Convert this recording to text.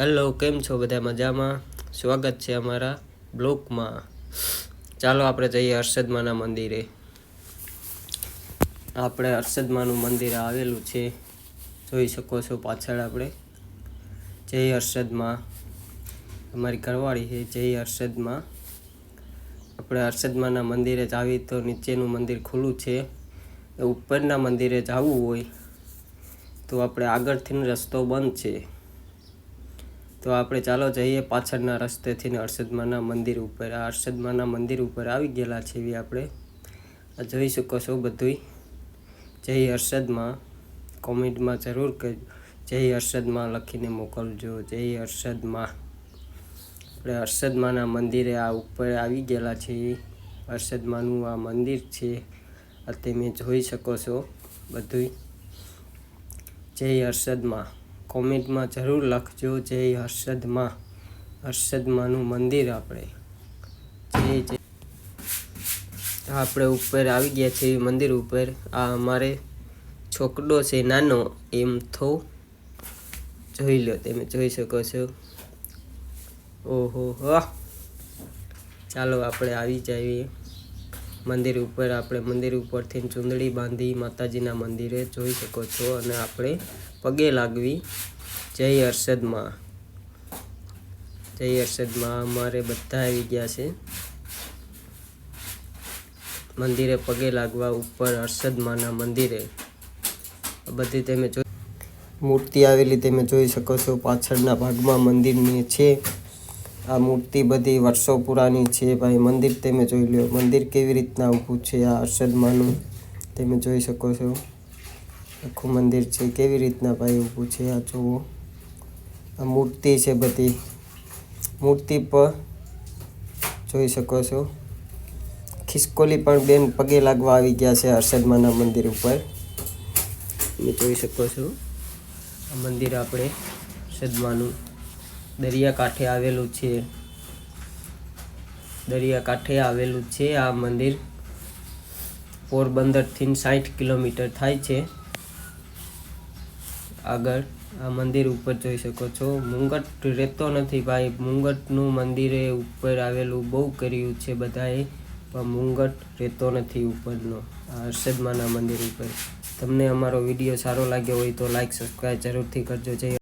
Hello કેમ છો બધા મજામાં? સ્વાગત છે અમારા બ્લોકમાં. ચાલો આપણે જઈએ હર્ષદમાના મંદિરે. આપણે હર્ષદમાનું મંદિર આવેલું છે. જોઈ શકો છો પાછળ આપણે. જય હર્ષદમાં અમારી ઘરવાળી છે, જય હર્ષદમાં આપણે હર્ષદમાના મંદિરે જ આવી તો નીચેનું મંદિર ખુલ્લું છે. ઉપરના મંદિરે જવું હોય તો આપણે આગળથી રસ્તો બંધ છે. તો આપણે ચાલો જઈએ પાછળના રસ્તેથી ને હર્ષદમાના મંદિર ઉપર. આ હર્ષદમાના મંદિર ઉપર આવી ગયેલા છે એવી આપણે. જોઈ શકો છો બધુંય. જય હર્ષદમાં. કોમેન્ટમાં જરૂર કરજો જય હર્ષદમાં લખીને મોકલજો. જય હર્ષદમાં. આપણે હર્ષદમાના મંદિરે આ ઉપર આવી ગયેલા છે હર્ષદમાનું આ મંદિર છે. આ તમે જોઈ શકો છો બધુંય. જય હર્ષદમાં. કોમેન્ટમાં જરૂર લખજો. જય હર્ષદમાં. હર્ષદમાનું મંદિર આપણે. જય જય. આપણે ઉપર આવી ગયા છીએ મંદિર ઉપર. આ અમારે છોકડો છે, નાનો. એમ થો, જોઈ લો, તમે જોઈ શકો છો. ઓહો ચાલો, આપણે આવી જઈએ. મંદિર ઉપર આપણે મંદિર ઉપરથી ચૂંદડી બાંધી માતાજીના મંદિરે જોઈ શકો છો અને આપણે પગે લાગવી. જય હર્ષદમાં જય હર્ષદમાં અમારે બધા આવી ગયા છે. મંદિરે પગે લાગવા ઉપર હર્ષદમાના મંદિરે. બધી તમે જો મૂર્તિ આવેલી તમે જોઈ શકો છો. પાછળના ભાગમાં મંદિરની છે. આ મૂર્તિ બધી વર્ષો પુરાની છે ભાઈ. મંદિર તમે જોઈ લો મંદિર કેવી રીતના ઊભું છે, આ અરસદમાંનું તમે જોઈ શકો છો. આખું મંદિર છે. કેવી રીતના ભાઈ ઊભું છે, આ જુઓ. આ મૂર્તિ છે બધી. મૂર્તિ પર જોઈ શકો છો. ખિસકોલી પણ બેન પગે લાગવા આવી ગયા છે હર્ષદમાના મંદિર ઉપર. તમે જોઈ શકો છો. આ મંદિર આપણે હર્ષદમાનું દરિયાકાંઠે આવેલું છે. દરિયાકાંઠે આવેલું છે. આ મંદિર પોરબંદરથી સાઠ કિલોમીટર થાય છે. આગળ આ મંદિર ઉપર જોઈ શકો છો. મુંગટ રહેતો નથી ભાઈ. મુંગટનું મંદિરે ઉપર આવેલું બહુ કર્યું છે બધાએ, પણ મુંગટ રહેતો નથી ઉપરનો. આ હર્ષદમાના મંદિર ઉપર. તમને અમારો વીડિયો સારો લાગ્યો હોય તો લાઈક સબસ્ક્રાઈબ જરૂરથી કરજો. જય